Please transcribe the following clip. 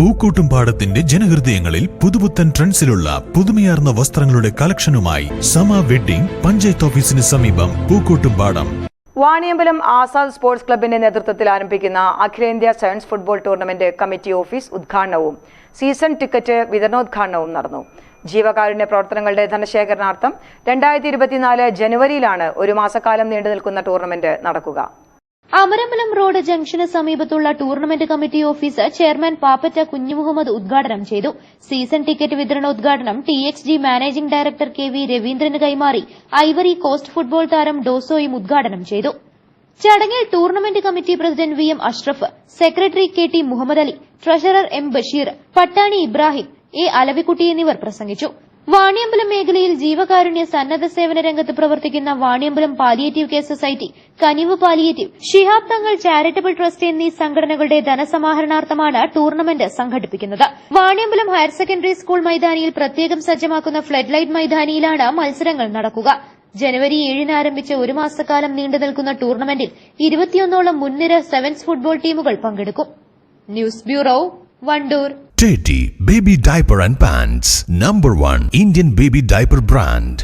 പൂക്കോട്ടുംപാടത്തിന്റെ ജനഹൃദയങ്ങളിൽ പുതുപുത്തൻ ട്രെൻഡ്സിലുള്ള പുതുമയാർന്ന വസ്ത്രങ്ങളുടെ കളക്ഷനുമായി സമ വെഡ്ഡിംഗ് പഞ്ചായത്ത് ഓഫീസിന് സമീപം പൂക്കൂട്ടും പാടം. വാണിയമ്പലം ആസാദ് സ്പോർട്സ് ക്ലബിന്റെ നേതൃത്വത്തിൽ ആരംഭിക്കുന്ന അഖിലേന്ത്യാ science football tournament committee office ഉദ്ഘാടനവും സീസൺ ടിക്കറ്റ് വിതരണോദ്ഘാടനവും നടന്നു. ജീവകാരുണ്യ പ്രവർത്തനങ്ങളുടെ ധനശേഖരണാർത്ഥം രണ്ടായിരത്തി ഇരുപത്തിനാല് ജനുവരിയിലാണ് ഒരു മാസക്കാലം നീണ്ടു നിൽക്കുന്ന ടൂർണമെന്റ് നടക്കുക. അമരമ്പലം റോഡ് ജംഗ്ഷന് സമീപത്തുള്ള tournament committee office chairman Pappatta Kunjumuhammad ഉദ്ഘാടനം ചെയ്തു. സീസൺ ടിക്കറ്റ് വിതരണോദ്ഘാടനം T X G managing director K V രവീന്ദ്രന് കൈമാറി. ഐവറി കോസ്റ്റ് ഫുട്ബോൾ താരം ഡോസോയും ഉദ്ഘാടനം ചെയ്തു. ചടങ്ങിൽ tournament committee president V M Ashraf secretary K T Muhammad Ali treasurer M Basheer Pattani Ibrahim A Alavikutty എന്നിവർ പ്രസംഗിച്ചു. വാണിയമ്പലം മേഖലയിൽ ജീവകാരുണ്യ സന്നദ്ധ സേവന രംഗത്ത് പ്രവർത്തിക്കുന്ന Vaniyambalam palliative care society Kanivu palliative Shihab Thangal charitable trust എന്നീ സംഘടനകളുടെ ധനസമാഹരണാർത്ഥമാണ് ടൂർണമെന്റ് സംഘടിപ്പിക്കുന്നത്. വാണിയമ്പലം ഹയർ സെക്കൻഡറി സ്കൂൾ മൈതാനിയിൽ പ്രത്യേകം സജ്ജമാക്കുന്ന ഫ്ലഡ് ലൈറ്റ് മൈതാനിയിലാണ് മത്സരങ്ങൾ നടക്കുക. ജനുവരി ഏഴിന് ആരംഭിച്ച ഒരു മാസക്കാലം നീണ്ടു നിൽക്കുന്ന ടൂർണമെന്റിൽ ഇരുപത്തിയൊന്നോളം മുൻനിര സെവൻസ് ഫുട്ബോൾ ടീമുകൾ പങ്കെടുക്കും. News bureau Wandoor Teddy Baby Diaper and Pants Number One Indian Baby Diaper Brand